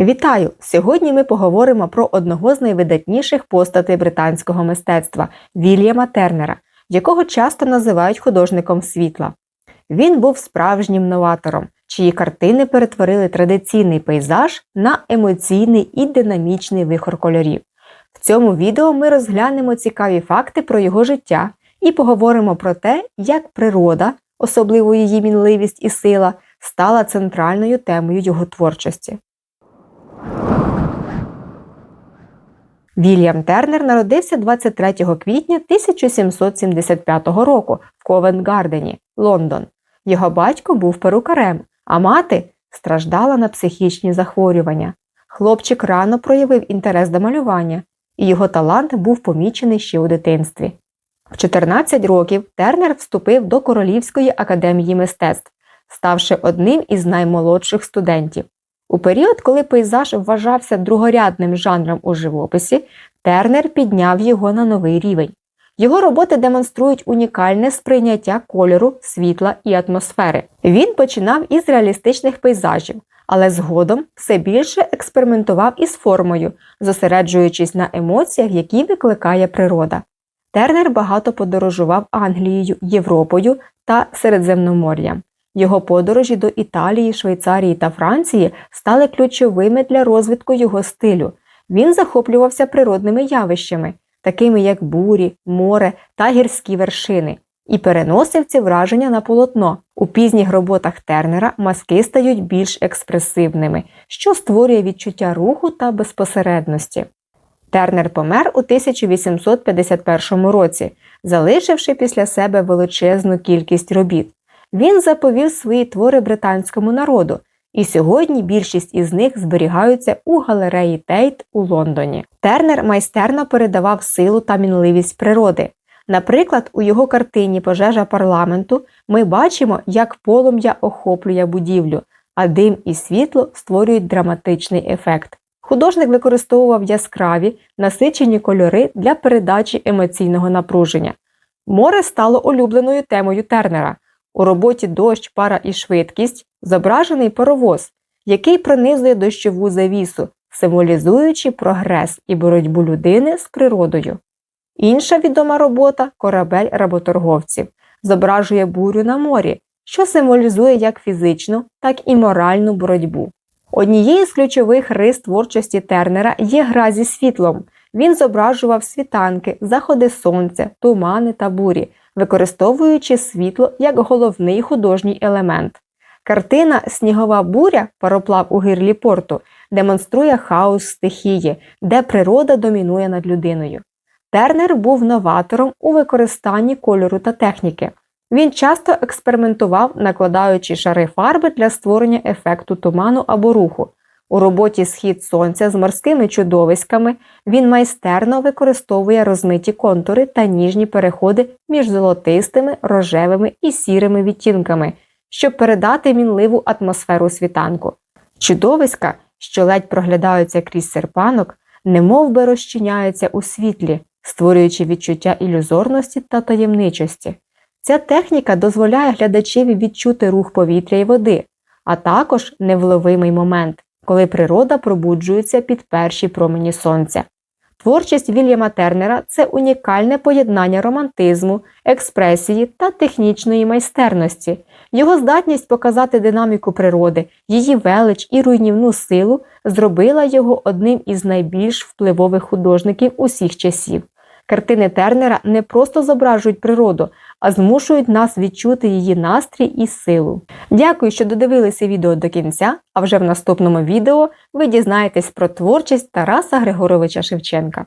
Вітаю! Сьогодні ми поговоримо про одного з найвидатніших постатей британського мистецтва Вільяма Тернера, якого часто називають художником світла. Він був справжнім новатором, чиї картини перетворили традиційний пейзаж на емоційний і динамічний вихор кольорів. В цьому відео ми розглянемо цікаві факти про його життя і поговоримо про те, як природа, особливо її мінливість і сила, стала центральною темою його творчості. Вільям Тернер народився 23 квітня 1775 року в Ковент-Гардені, Лондон. Його батько був перукарем, а мати страждала на психічні захворювання. Хлопчик рано проявив інтерес до малювання, і його талант був помічений ще у дитинстві. В 14 років Тернер вступив до Королівської академії мистецтв, ставши одним із наймолодших студентів. У період, коли пейзаж вважався другорядним жанром у живописі, Тернер підняв його на новий рівень. Його роботи демонструють унікальне сприйняття кольору, світла і атмосфери. Він починав із реалістичних пейзажів, але згодом все більше експериментував із формою, зосереджуючись на емоціях, які викликає природа. Тернер багато подорожував Англією, Європою та Середземномор'ям. Його подорожі до Італії, Швейцарії та Франції стали ключовими для розвитку його стилю. Він захоплювався природними явищами, такими як бурі, море та гірські вершини, і переносив ці враження на полотно. У пізніх роботах Тернера маски стають більш експресивними, що створює відчуття руху та безпосередності. Тернер помер у 1851 році, залишивши після себе величезну кількість робіт. Він заповів свої твори британському народу, і сьогодні більшість із них зберігаються у галереї Тейт у Лондоні. Тернер майстерно передавав силу та мінливість природи. Наприклад, у його картині Пожежа парламенту ми бачимо, як полум'я охоплює будівлю, а дим і світло створюють драматичний ефект. Художник використовував яскраві, насичені кольори для передачі емоційного напруження. Море стало улюбленою темою Тернера. У роботі дощ, пара і швидкість зображений паровоз, який пронизує дощову завісу, символізуючи прогрес і боротьбу людини з природою. Інша відома робота корабель работорговців, зображує бурю на морі, що символізує як фізичну, так і моральну боротьбу. Однією з ключових рис творчості Тернера є гра зі світлом. Він зображував світанки, заходи сонця, тумани та бурі, використовуючи світло як головний художній елемент. Картина Снігова буря пароплав у гирлі порту демонструє хаос стихії, де природа домінує над людиною. Тернер був новатором у використанні кольору та техніки. Він часто експериментував, накладаючи шари фарби для створення ефекту туману або руху. У роботі Схід сонця з морськими чудовиськами він майстерно використовує розмиті контури та ніжні переходи між золотистими, рожевими і сірими відтінками, щоб передати мінливу атмосферу світанку. Чудовиська, що ледь проглядаються крізь серпанок, немов би розчиняються у світлі, створюючи відчуття ілюзорності та таємничості. Ця техніка дозволяє глядачеві відчути рух повітря і води, а також невловимий момент коли природа пробуджується під перші промені сонця. Творчість Вільяма Тернера це унікальне поєднання романтизму, експресії та технічної майстерності. Його здатність показати динаміку природи, її велич і руйнівну силу зробила його одним із найбільш впливових художників усіх часів. Картини Тернера не просто зображують природу, а змушують нас відчути її настрій і силу. Дякую, що додивилися відео до кінця, а вже в наступному відео ви дізнаєтесь про творчість Тараса Григоровича Шевченка.